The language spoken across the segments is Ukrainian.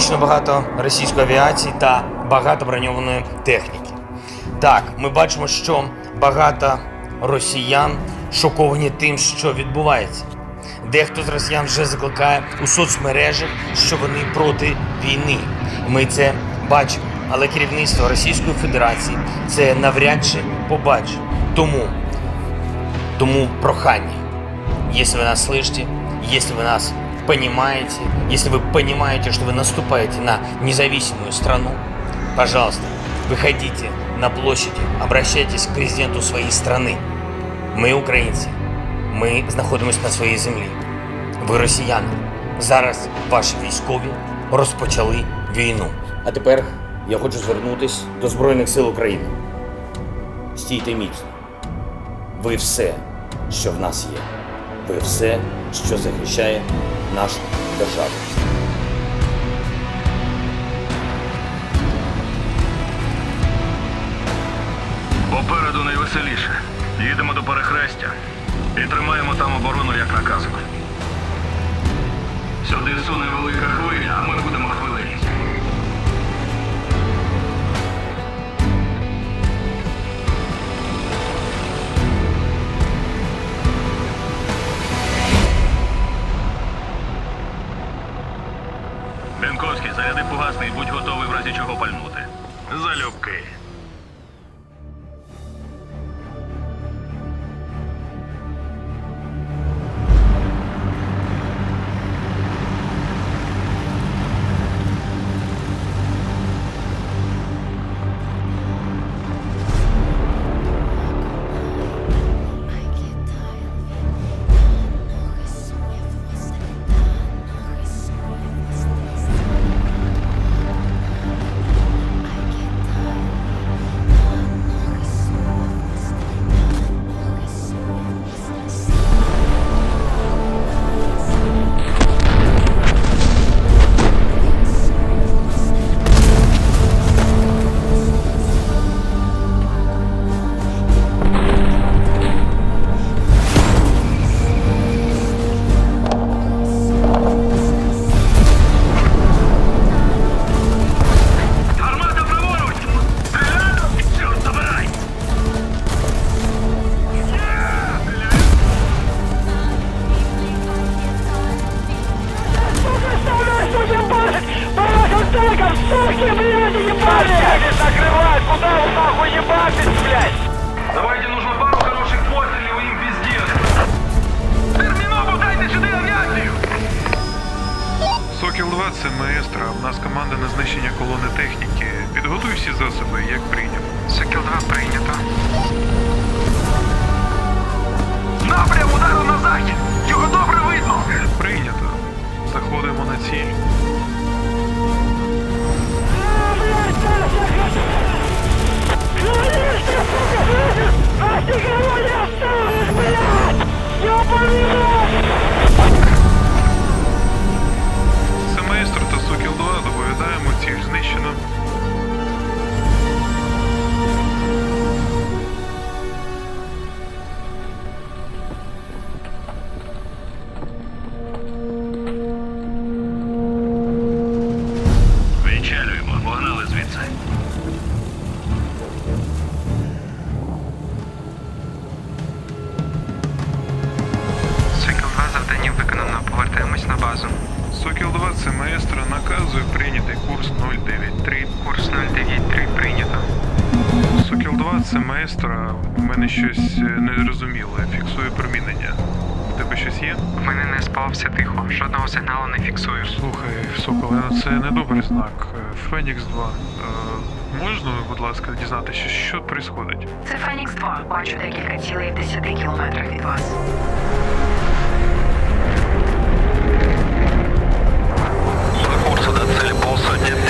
Знищено багато російської авіації та багато броньованої техніки. Так, ми бачимо, що багато росіян шоковані тим, що відбувається. Дехто з росіян вже закликає у соцмережах, що вони проти війни. Ми це бачимо. Але керівництво Російської Федерації це навряд чи побачить. Тому, тому прохання. Если вы нас слышите, если вы нас понимаете, если вы понимаете, что вы наступаете на независимую страну, пожалуйста, выходите на площади, обращайтесь к президенту своей страны. Ми українці, ми знаходимося на своїй землі. Ви росіяни. Зараз ваші військові розпочали війну. А тепер я хочу звернутися до Збройних сил України. Стійте міцно. Ви все, що в нас є. Ви все, що захищає нашу державу. Попереду найвеселіше. Їдемо до перехрестя і тримаємо там оборону, як наказано. Сюди суне велика хвиля, а ми будемо хвилині. Бенковський, будь готовий в разі чого пальнути. Залюбки. Сокіл 2 це маестро. У нас команда на знищення колони техніки. Підготуй всі засоби, як прийняв. Сокіл 2 прийнято. Напрям удару на захід! Його добре видно! Прийнято. Заходимо на ціль. Це щось е, незрозуміле. Фіксую промінення. У тебе щось є? В мене не спав все тихо. Жодного сигналу не фіксую. Слухай, Соколе, це недобрий знак. Е, Фенікс 2. Е, можна, будь ласка, дізнатися, що відбувається? Це Фенікс 2. Бачу декілька цілей в 10 кілометрах від вас. Курсу до цели полсотни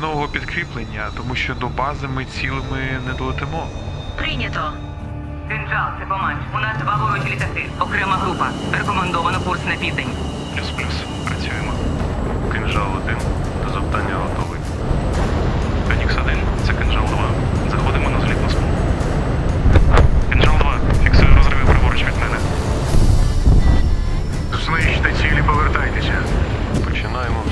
термінового підкріплення, тому що до бази ми цілими не долетимо. Прийнято. Кинжал, це помач. У нас два ворожі літаки. Окрема група. Рекомендовано курс на південь. Плюс-плюс. Працюємо. Кинжал 1. До завдання готовий. Фенікс 1. Це кинжал 2. Заходимо на злітну смугу. Кинжал 2. Фіксую розриви праворуч від мене. Знищте цілі, повертайтеся. Починаємо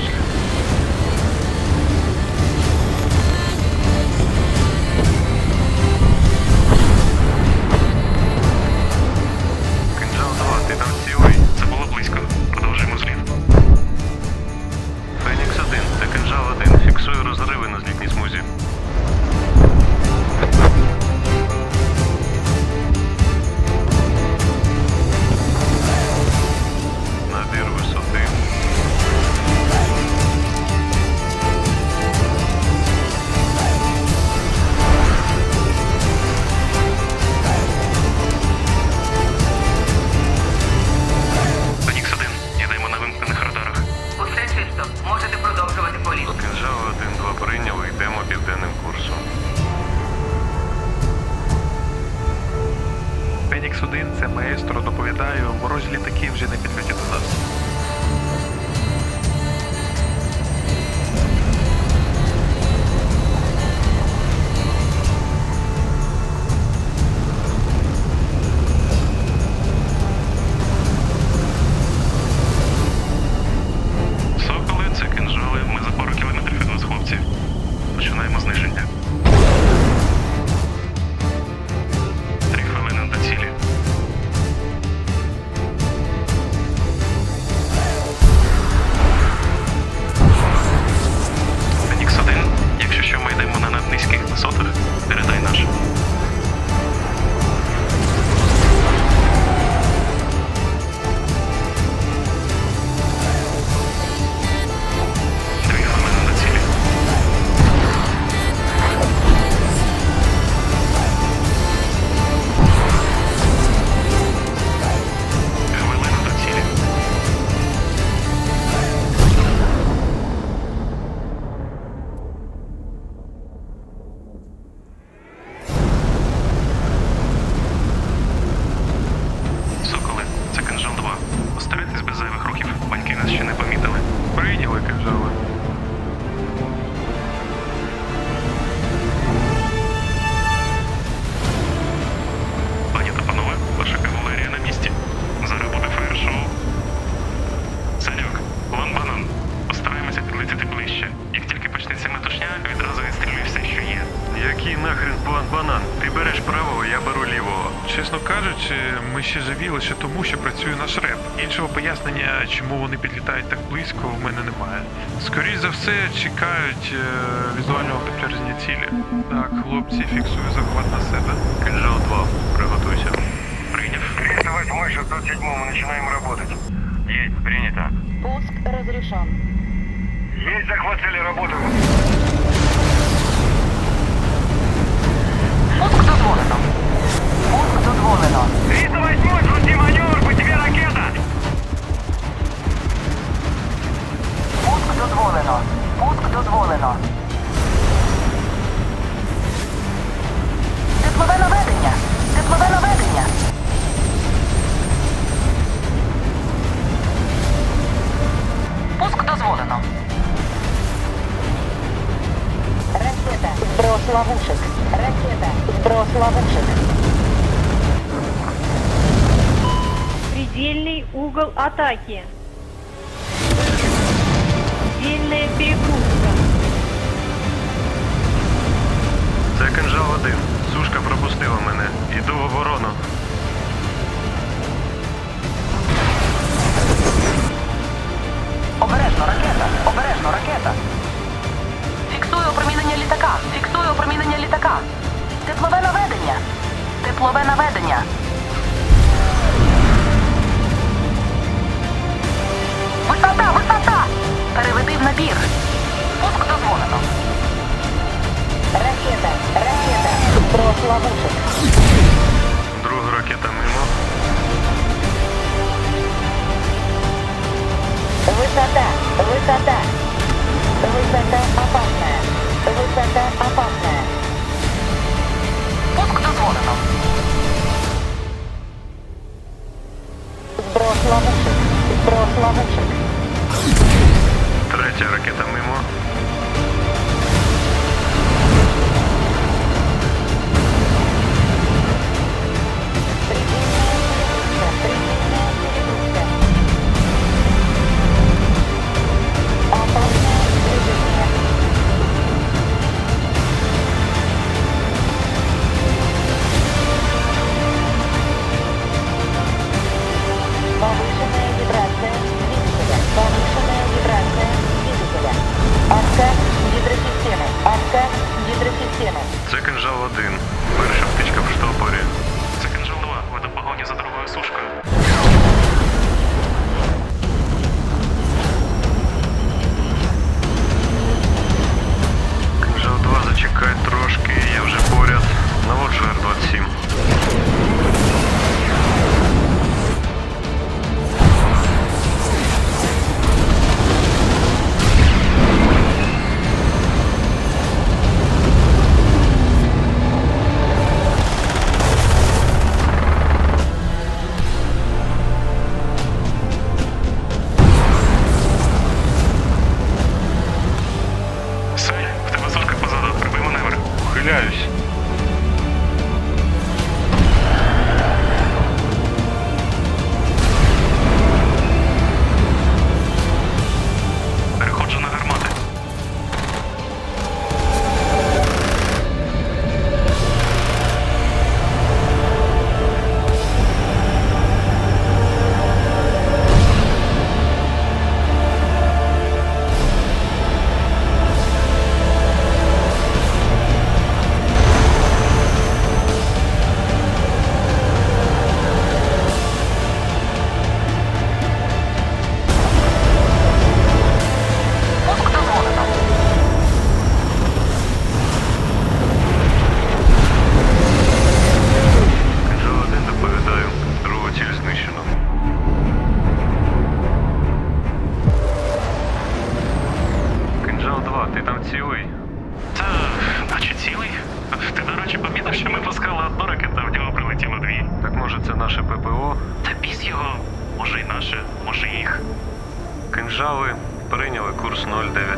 Фенікс 1 це маестро доповідаю, ворожі літаки вже не підлетять до нас. Прийняли как Пані ми ще тому, що працює наш реп. Іншого пояснення, чому вони підлітають так близько, в мене немає. Скоріше за все, чекають е, візуального підтвердження цілі. Так, хлопці, фіксую захват на себе. Кинжал 2, приготуйся. Прийняв. 308 607 мы начинаем работать. Есть, принято. Пуск розрішен. Есть захват цели, работаем. Пуск дозволено. Зброс ловушек. Ракета. Зброс ловушек. Предельный угол атаки. Предельная перегрузка. Це кинжал 1. Сушка пропустила мене. Іду в оборону. Обережно, ракета! КПК. Теплове наведення. Теплове наведення. Висота, висота! Переведи в набір. Пуск дозволено. Ракета, ракета. Прославушек. Друга ракета мимо. Высота, высота. Высота опасная. Высота опасная. Запуск дозволено. Зброс лавочок. Зброс лавочок. Третя ракета мимо. Кинжал один, Перша втичка в штопорі. Це кинжал 2. Ви до погоні за другою сушкою. Кинжал 2, зачекай трошки, я вже поряд. Наводжу Р27. держави прийняли курс 0,9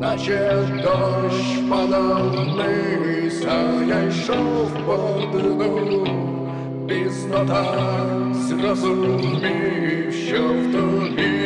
наче дощ падав вниз, а я йшов по дну, пізно так зрозумів, що в тобі.